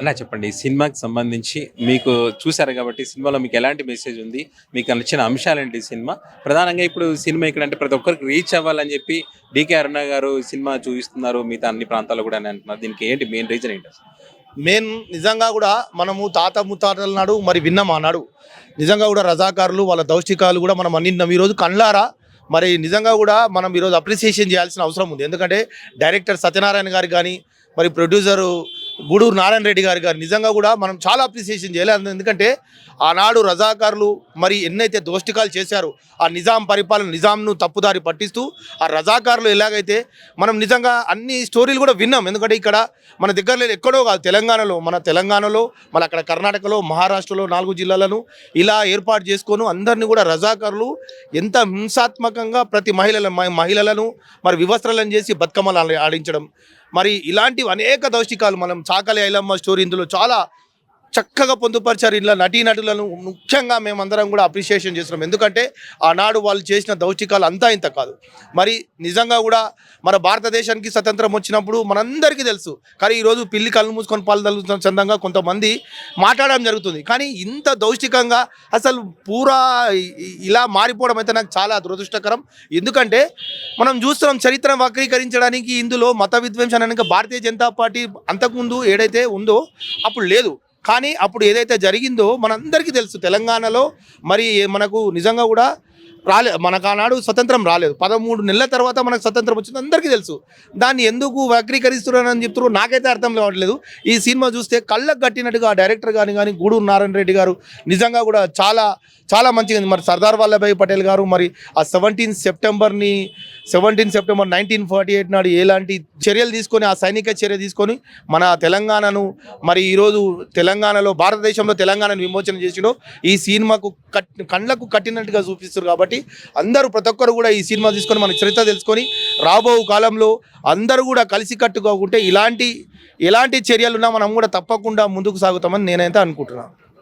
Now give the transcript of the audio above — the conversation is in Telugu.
అలా చెప్పండి ఈ సినిమాకి సంబంధించి మీకు చూసారు కాబట్టి సినిమాలో మీకు ఎలాంటి మెసేజ్ ఉంది? మీకు నచ్చిన అంశాలు ఏంటి సినిమా? ప్రధానంగా ఇప్పుడు సినిమా ఇక్కడ అంటే ప్రతి ఒక్కరికి రీచ్ అవ్వాలని చెప్పి డికే అరుణ గారు సినిమా చూపిస్తున్నారు మిగతా అన్ని ప్రాంతాల్లో కూడా అని అంటున్నారు. దీనికి ఏంటి మెయిన్ రీజన్ ఏంటి? మెయిన్ నిజంగా కూడా మనము తాత ముత్తాతల నాడు మరి విన్నాం ఆనాడు నిజంగా కూడా రజాకారులు వాళ్ళ దౌష్టికాలు కూడా మనం అన్నిన్నాం ఈరోజు కండ్లారా మరి నిజంగా కూడా మనం ఈరోజు అప్రిసియేషన్ చేయాల్సిన అవసరం ఉంది. ఎందుకంటే డైరెక్టర్ సత్యనారాయణ గారికి కానీ మరి ప్రొడ్యూసరు గూడూరు నారాయణ రెడ్డి గారి గారు నిజంగా కూడా మనం చాలా అప్రిసియేషన్ చేయలేదు ఎందుకంటే ఆనాడు రజాకారులు మరి ఎన్నైతే దోష్టికాలు చేశారో ఆ నిజాం పరిపాలన నిజాంను తప్పుదారి పట్టిస్తూ ఆ రజాకారులు ఎలాగైతే మనం నిజంగా అన్ని స్టోరీలు కూడా విన్నాం. ఎందుకంటే ఇక్కడ మన దగ్గర లేదు ఎక్కడో కాదు తెలంగాణలో మన తెలంగాణలో మన అక్కడ కర్ణాటకలో మహారాష్ట్రలో నాలుగు జిల్లాలను ఇలా ఏర్పాటు చేసుకొని అందరినీ కూడా రజాకారులు ఎంత హింసాత్మకంగా ప్రతి మహిళల మ- మహిళలను మరి వివస్త్రాలను చేసి బతుకమ్మలు ఆడించడం మరి ఇలాంటివి అనేక దౌష్టికాలు మనం చాకలి ఐలమ్మ స్టోరీ ఇందులో చాలా చక్కగా పొందుపరిచారు ఇలా నటీనటులను. ముఖ్యంగా మేమందరం కూడా అప్రిషియేషన్ చేస్తున్నాం. ఎందుకంటే ఆనాడు వాళ్ళు చేసిన దౌష్టికాలు అంతా ఇంత కాదు. మరి నిజంగా కూడా మన భారతదేశానికి స్వతంత్రం వచ్చినప్పుడు మనందరికీ తెలుసు. కానీ ఈరోజు పిల్లి కళ్ళు మూసుకొని పాలు తల్లుతున్న చందంగా కొంతమంది మాట్లాడడం జరుగుతుంది. కానీ ఇంత దౌష్టికంగా అసలు పూరా ఇలా మారిపోవడం అయితే నాకు చాలా దురదృష్టకరం. ఎందుకంటే మనం చూస్తున్నాం చరిత్ర వక్రీకరించడానికి ఇందులో మత విధ్వంసానికి భారతీయ జనతా పార్టీ అంతకుముందు ఏదైతే ఉందో అప్పుడు లేదు. కానీ అప్పుడు ఏదైతే జరిగిందో మనందరికీ తెలుసు తెలంగాణలో మరి మనకు నిజంగా కూడా రాలే మనకు ఆనాడు స్వతంత్రం రాలేదు. పదమూడు నెలల తర్వాత మనకు స్వతంత్రం వచ్చింది. అందరికీ తెలుసు. దాన్ని ఎందుకు వక్రీకరిస్తున్నారని చెప్తున్నారు. నాకైతే అర్థం కావట్లేదు. ఈ సినిమా చూస్తే కళ్ళకు కట్టినట్టుగా ఆ డైరెక్టర్ కానీ కానీ గూడూరు నారాయణ రెడ్డి గారు నిజంగా కూడా చాలా చాలా మంచిగా ఉంది. మరి సర్దార్ వల్లభాయ్ పటేల్ గారు మరి ఆ seventeen సెప్టెంబర్ని seventeen September nineteen forty eight నాడు ఎలాంటి చర్యలు తీసుకొని ఆ సైనిక చర్య తీసుకొని మన తెలంగాణను మరి ఈరోజు తెలంగాణలో భారతదేశంలో తెలంగాణను విమోచన చేసినో ఈ సినిమాకు కట్ కళ్ళకు కట్టినట్టుగా చూపిస్తారు కాబట్టి అందరూ ప్రతి ఒక్కరు కూడా ఈ సినిమా తీసుకొని మన చరిత్ర తెలుసుకొని రాబో కాలంలో అందరూ కూడా కలిసి కట్టుకోకుంటే ఇలాంటి ఎలాంటి చర్యలున్నా మనం కూడా తప్పకుండా ముందుకు సాగుతామని నేనైతే అనుకుంటున్నాను